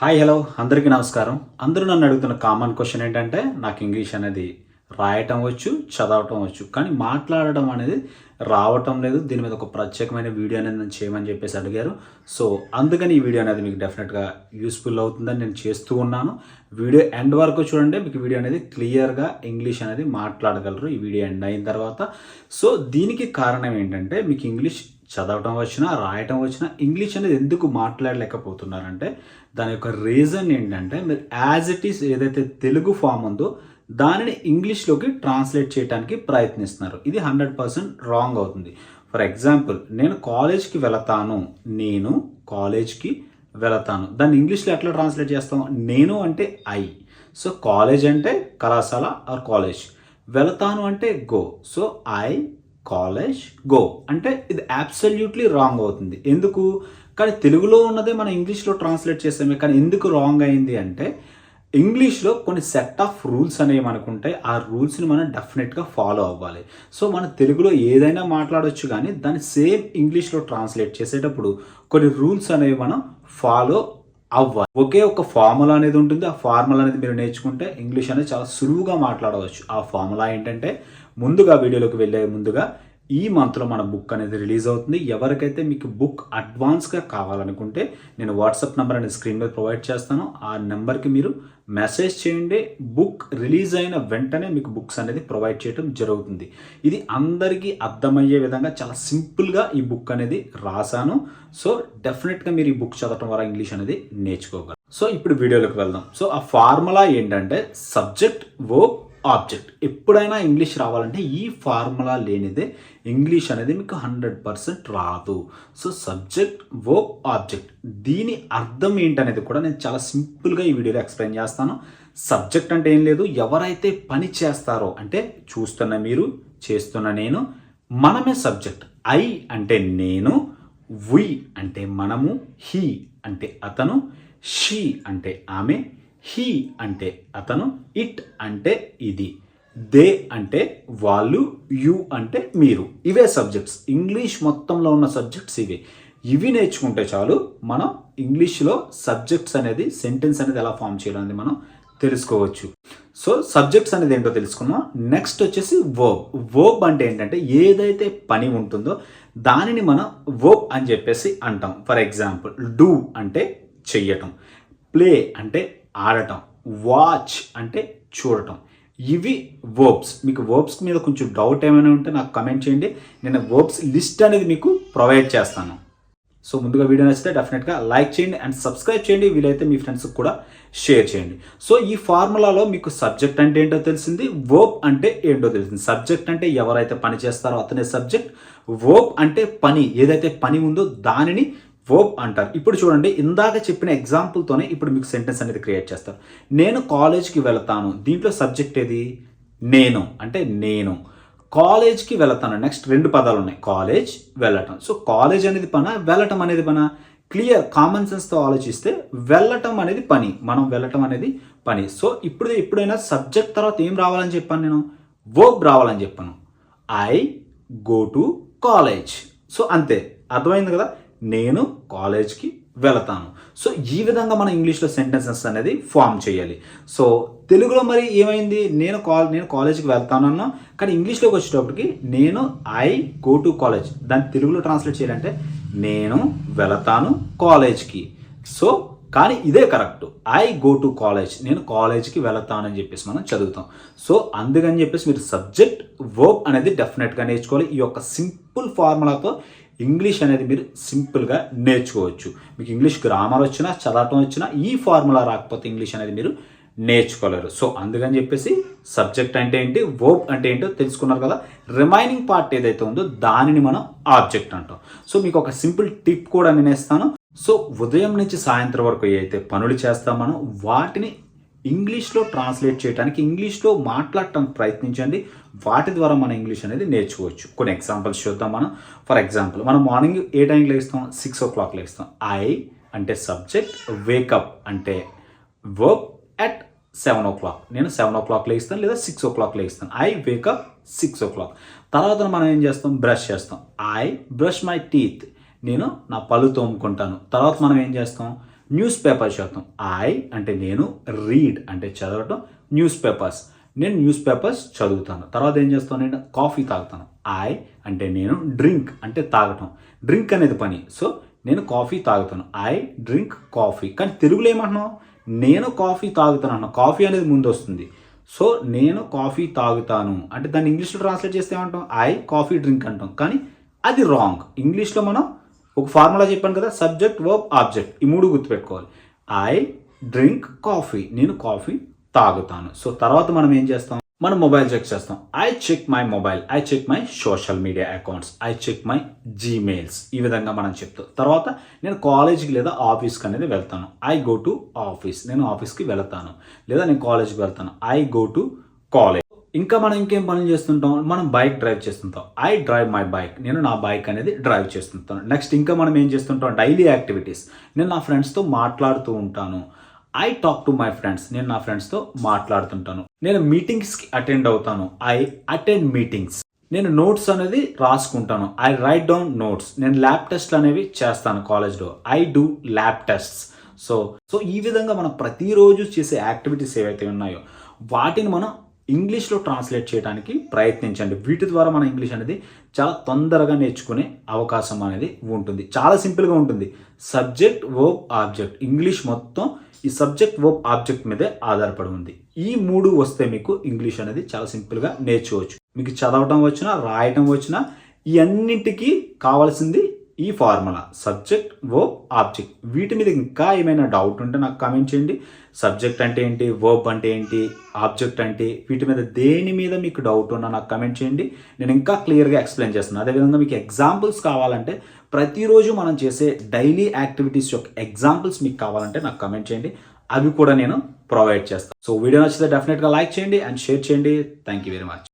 Hi hello అందరికీ నమస్కారం. అందరూ నన్ను అడుగుతున్న కామన్ క్వశ్చన్ ఏంటంటే నాకు ఇంగ్లీష్ అనేది రాయటం వచ్చు చదవటం వచ్చు కానీ మాట్లాడడం అనేది రావటం లేదు. దీని మీద ఒక ప్రత్యేకమైన వీడియో అనేది నేను చేయమని చెప్పేసి అడిగారు. సో అందుకని ఈ వీడియో అనేది మీకు డెఫినెట్గా యూస్ఫుల్ అవుతుందని నేను చేస్తూ ఉన్నాను. వీడియో ఎండ్ వరకు చూడండి. మీకు వీడియో అనేది క్లియర్గా ఇంగ్లీష్ అనేది మాట్లాడగలరు. ఈ వీడియో ఎండ్ అయిన తర్వాత. సో దీనికి కారణం ఏంటంటే మీకు ఇంగ్లీష్ చదవటం వచ్చినా రాయటం వచ్చినా ఇంగ్లీష్ అనేది ఎందుకు మాట్లాడలేకపోతున్నారంటే దాని యొక్క రీజన్ ఏంటంటే మీరు యాజ్ ఇట్ ఈస్ ఏదైతే తెలుగు ఫామ్ ఉందో దానిని ఇంగ్లీష్లోకి ట్రాన్స్లేట్ చేయడానికి ప్రయత్నిస్తున్నారు. ఇది హండ్రెడ్ పర్సెంట్ రాంగ్ అవుతుంది. ఫర్ ఎగ్జాంపుల్ నేను కాలేజ్కి వెళతాను నేను కాలేజ్కి వెళతాను. దాన్ని ఇంగ్లీష్లో ఎట్లా ట్రాన్స్లేట్ చేస్తాం? నేను అంటే ఐ సో కాలేజ్ అంటే కళాశాల ఆర్ కాలేజ్ వెళతాను అంటే go so I college go. అంటే ఇది అబ్సల్యూట్లీ రాంగ్ అవుతుంది. ఎందుకు? కానీ తెలుగులో ఉన్నదే మనం ఇంగ్లీష్లో ట్రాన్స్లేట్ చేసామే కానీ ఎందుకు రాంగ్ అయింది అంటే ఇంగ్లీష్లో కొన్ని సెట్ ఆఫ్ రూల్స్ అనేవి మనకు ఉంటాయి ఆ రూల్స్ని మనం డెఫినెట్గా ఫాలో అవ్వాలి. సో మన తెలుగులో ఏదైనా మాట్లాడొచ్చు కానీ దాన్ని సేమ్ ఇంగ్లీష్లో ట్రాన్స్లేట్ చేసేటప్పుడు కొన్ని రూల్స్ అనేవి మనం ఫాలో అవ్వాలి ఒకే ఒక ఫార్ములా అనేది ఉంటుంది. ఆ ఫార్ములా అనేది మీరు నేర్చుకుంటే ఇంగ్లీష్ అనేది చాలా సులువుగా మాట్లాడవచ్చు. ఆ ఫార్ములా ఏంటంటే ముందుగా వీడియోలోకి వెళ్ళే ముందుగా ఈ మంత్లో మన బుక్ అనేది రిలీజ్ అవుతుంది. ఎవరికైతే మీకు బుక్ అడ్వాన్స్గా కావాలనుకుంటే నేను వాట్సాప్ నెంబర్ అనేది స్క్రీన్ మీద ప్రొవైడ్ చేస్తాను. ఆ నెంబర్కి మీరు మెసేజ్ చేయండి. బుక్ రిలీజ్ అయిన వెంటనే మీకు బుక్స్ అనేది ప్రొవైడ్ చేయడం జరుగుతుంది. ఇది అందరికీ అర్థమయ్యే విధంగా చాలా సింపుల్గా ఈ బుక్ అనేది రాశాను. సో డెఫినెట్గా మీరు ఈ బుక్ చదవటం ద్వారా ఇంగ్లీష్ అనేది నేర్చుకోగలరు. సో ఇప్పుడు వీడియోలోకి వెళ్దాం. సో ఆ ఫార్ములా ఏంటంటే సబ్జెక్ట్ వర్క్ ఆబ్జెక్ట్. ఎప్పుడైనా ఇంగ్లీష్ రావాలంటే ఈ ఫార్ములా లేనిదే ఇంగ్లీష్ అనేది మీకు హండ్రెడ్ పర్సెంట్ రాదు. So subject verb object. దీని అర్థం ఏంటనేది కూడా నేను చాలా సింపుల్గా ఈ వీడియోలో ఎక్స్ప్లెయిన్ చేస్తాను. సబ్జెక్ట్ అంటే ఏం లేదు. ఎవరైతే పని చేస్తారో అంటే చూస్తున్న మీరు చేస్తున్న నేను మనమే సబ్జెక్ట్. ఐ అంటే నేను వి అంటే మనము హీ అంటే అతను షీ అంటే ఆమె హీ అంటే అతను ఇట్ అంటే ఇది దే అంటే వాళ్ళు యు అంటే మీరు. ఇవే సబ్జెక్ట్స్. ఇంగ్లీష్ మొత్తంలో ఉన్న సబ్జెక్ట్స్ ఇవే. ఇవి నేర్చుకుంటే చాలు మనం ఇంగ్లీష్లో సబ్జెక్ట్స్ అనేది సెంటెన్స్ అనేది ఎలా ఫామ్ చేయాలనేది మనం తెలుసుకోవచ్చు. సో సబ్జెక్ట్స్ అనేది ఏంటో తెలుసుకున్నాం నెక్స్ట్ వచ్చేసి వర్బ్. వర్బ్ అంటే ఏంటంటే ఏదైతే పని ఉంటుందో దానిని మనం వర్బ్ అని చెప్పేసి అంటాం. ఫర్ ఎగ్జాంపుల్ డూ అంటే చెయ్యటం. ప్లే అంటే ఆడటం. వాచ్ అంటే చూడటం. ఇవి వర్బ్స్ మీకు వర్బ్స్ మీద కొంచెం డౌట్ ఏమైనా ఉంటే నాకు కమెంట్ చేయండి. నేను వర్బ్స్ లిస్ట్ అనేది మీకు ప్రొవైడ్ చేస్తాను. సో ముందుగా వీడియో నచ్చితే డెఫినెట్గా లైక్ చేయండి అండ్ సబ్స్క్రైబ్ చేయండి. వీలైతే మీ ఫ్రెండ్స్కి కూడా షేర్ చేయండి. సో ఈ ఫార్ములాలో మీకు సబ్జెక్ట్ అంటే ఏంటో తెలిసింది? వర్బ్ అంటే ఏంటో తెలిసింది? సబ్జెక్ట్ అంటే ఎవరైతే పని చేస్తారో అతనే సబ్జెక్ట్ వర్బ్ అంటే పని. ఏదైతే పని ఉందో దానిని వర్బ్ అంటారు. ఇప్పుడు చూడండి ఇందాక చెప్పిన ఎగ్జాంపుల్తోనే ఇప్పుడు మీకు సెంటెన్స్ అనేది క్రియేట్ చేస్తారు. నేను కాలేజ్కి వెళ్తాను. దీంట్లో సబ్జెక్ట్ ఏది? నేను. అంటే నేను. కాలేజ్కి వెళతాను. నెక్స్ట్ రెండు పదాలు ఉన్నాయి. కాలేజ్ వెళ్ళటం. సో కాలేజ్ అనేది పన? వెళ్ళటం అనేది పన? క్లియర్ కామన్ సెన్స్తో ఆలోచిస్తే వెళ్ళటం అనేది పని. మనం వెళ్ళటం అనేది పని. సో ఇప్పుడు ఎప్పుడైనా సబ్జెక్ట్ తర్వాత ఏం రావాలని చెప్పాను నేను? వర్బ్ రావాలని చెప్పాను. I go to college so అంతే. అర్థమైంది కదా? నేను కాలేజ్కి వెళతాను. సో ఈ విధంగా మనం ఇంగ్లీష్లో సెంటెన్సెస్ అనేది ఫామ్ చేయాలి. సో తెలుగులో మరి ఏమైంది? నేను కాల్ నేను కాలేజ్కి వెళ్తానన్నా కానీ ఇంగ్లీష్లోకి వచ్చేటప్పటికి నేను ఐ గో టు కాలేజ్. దాన్ని తెలుగులో ట్రాన్స్లేట్ చేయాలంటే నేను వెళతాను కాలేజ్కి. సో కానీ ఇదే correct. I go to college. నేను కాలేజ్కి వెళతానని చెప్పేసి మనం చదువుతాం. సో అందుకని చెప్పేసి మీరు సబ్జెక్ట్ వర్బ్ అనేది డెఫినెట్గా నేర్చుకోవాలి. ఈ యొక్క సింపుల్ ఫార్ములాతో ఇంగ్లీష్ అనేది మీరు సింపుల్గా నేర్చుకోవచ్చు. మీకు ఇంగ్లీష్ గ్రామర్ వచ్చినా చదవటం వచ్చినా ఈ ఫార్ములా రాకపోతే ఇంగ్లీష్ అనేది మీరు నేర్చుకోలేరు. సో అందుకని చెప్పేసి సబ్జెక్ట్ అంటే ఏంటి వర్బ్ అంటే ఏంటో తెలుసుకున్నారు కదా? రిమైనింగ్ పార్ట్ ఏదైతే ఉందో దానిని మనం ఆబ్జెక్ట్ అంటాం. సో మీకు ఒక సింపుల్ టిప్ కూడా నేనేస్తాను. సో ఉదయం నుంచి సాయంత్రం వరకు ఏదైతే పనులు చేస్తాం మనం వాటిని ఇంగ్లీష్లో ట్రాన్స్లేట్ చేయడానికి ఇంగ్లీష్లో మాట్లాడటానికి ప్రయత్నించండి. వాటి ద్వారా మనం ఇంగ్లీష్ అనేది నేర్చుకోవచ్చు. కొన్ని ఎగ్జాంపుల్స్ చూద్దాం మనం. ఫర్ ఎగ్జాంపుల్ మనం మార్నింగ్ ఏ టైంకి లేస్తాం? సిక్స్ ఓ క్లాక్ లేస్తాం. ఐ అంటే సబ్జెక్ట్ వేకప్ అంటే work at seven o'clock. నేను సెవెన్ ఓ క్లాక్ లేస్తాను లేదా సిక్స్ ఓ క్లాక్ లేస్తాను. I wake up six o'clock. తర్వాత మనం ఏం చేస్తాం? బ్రష్ చేస్తాం. I brush my teeth. నేను నా పళ్ళు తోముకుంటాను. తర్వాత మనం ఏం చేస్తాం? న్యూస్ పేపర్ చదువుతాం. ఐ అంటే నేను రీడ్ అంటే చదవటం న్యూస్ పేపర్స్. నేను న్యూస్ పేపర్స్ చదువుతాను. తర్వాత ఏం చేస్తాను నేను? కాఫీ తాగుతాను. ఐ అంటే నేను డ్రింక్ అంటే తాగటం. డ్రింక్ అనేది పని. సో నేను కాఫీ తాగుతాను. ఐ డ్రింక్ కాఫీ కానీ తెలుగులో ఏమంటున్నావు? నేను కాఫీ తాగుతాను అన్న కాఫీ అనేది ముందు వస్తుంది సో నేను కాఫీ తాగుతాను. అంటే దాన్ని ఇంగ్లీష్లో ట్రాన్స్లేట్ చేస్తే ఏమంటాం? ఐ కాఫీ డ్రింక్ అంటాం. కానీ అది రాంగ్ ఇంగ్లీష్లో మనం ఒక ఫార్ములా చెప్పాను కదా సబ్జెక్ట్ వర్బ్ ఆబ్జెక్ట్. ఈ మూడు గుర్తుపెట్టుకోవాలి. ఐ డ్రింక్ కాఫీ నేను కాఫీ తాగుతాను. సో తర్వాత మనం ఏం చేస్తాం? మనం మొబైల్ చెక్ చేస్తాం. I check my mobile I check my social media accounts I check my Gmails. ఈ విధంగా మనం చెప్తాం. తర్వాత నేను కాలేజ్కి లేదా ఆఫీస్కి అనేది వెళ్తాను. ఐ గో టు ఆఫీస్ నేను ఆఫీస్కి వెళ్తాను. లేదా నేను కాలేజ్కి వెళ్తాను. ఐ గో టు కాలేజ్ ఇంకా మనం ఇంకేం పనులు చేస్తుంటాం? మనం బైక్ డ్రైవ్ చేస్తుంటాం. ఐ డ్రైవ్ మై బైక్ నేను నా బైక్ అనేది డ్రైవ్ చేస్తుంటాను. నెక్స్ట్ ఇంకా మనం ఏం చేస్తుంటాం? డైలీ యాక్టివిటీస్ నేను నా ఫ్రెండ్స్తో మాట్లాడుతూ ఉంటాను. I talk to my friends నేను నా ఫ్రెండ్స్తో మాట్లాడుతుంటాను. నేను మీటింగ్స్కి అటెండ్ అవుతాను. ఐ అటెండ్ మీటింగ్స్ నేను నోట్స్ అనేది రాసుకుంటాను. ఐ రైట్ డౌన్ నోట్స్ నేను ల్యాబ్ టెస్ట్లు అనేవి చేస్తాను కాలేజ్లో I do lab tests so so ఈ విధంగా మనం ప్రతిరోజు చేసే యాక్టివిటీస్ ఏవైతే ఉన్నాయో వాటిని మనం ఇంగ్లీష్లో ట్రాన్స్లేట్ చేయడానికి ప్రయత్నించండి. వీటి ద్వారా మన ఇంగ్లీష్ అనేది చాలా తొందరగా నేర్చుకునే అవకాశం అనేది ఉంటుంది. చాలా సింపుల్గా ఉంటుంది. సబ్జెక్ట్ వర్బ్ ఆబ్జెక్ట్ ఇంగ్లీష్ మొత్తం ఈ సబ్జెక్ట్ వర్బ్ ఆబ్జెక్ట్ మీదే ఆధారపడి ఉంది. ఈ మూడు వస్తే మీకు ఇంగ్లీష్ అనేది చాలా సింపుల్గా నేర్చుకోవచ్చు. మీకు చదవటం వచ్చినా రాయటం వచ్చినా ఈ అన్నింటికి కావాల్సింది ఈ ఫార్ములా సబ్జెక్ట్ వర్బ్ ఆబ్జెక్ట్. వీటి మీద ఇంకా ఏమైనా డౌట్ ఉంటే నాకు కామెంట్ చేయండి. సబ్జెక్ట్ అంటే ఏంటి? వర్బ్ అంటే ఏంటి? ఆబ్జెక్ట్ అంటే వీటి మీద దేని మీద మీకు డౌట్ ఉన్నా నాకు కమెంట్ చేయండి. నేను ఇంకా క్లియర్గా ఎక్స్ప్లెయిన్ చేస్తున్నాను. అదేవిధంగా మీకు ఎగ్జాంపుల్స్ కావాలంటే ప్రతిరోజు మనం చేసే డైలీ యాక్టివిటీస్ యొక్క ఎగ్జాంపుల్స్ మీకు కావాలంటే నాకు కమెంట్ చేయండి. అవి కూడా నేను ప్రొవైడ్ చేస్తాను. సో వీడియో నచ్చితే డెఫినెట్గా లైక్ చేయండి అండ్ షేర్ చేయండి. Thank you very much.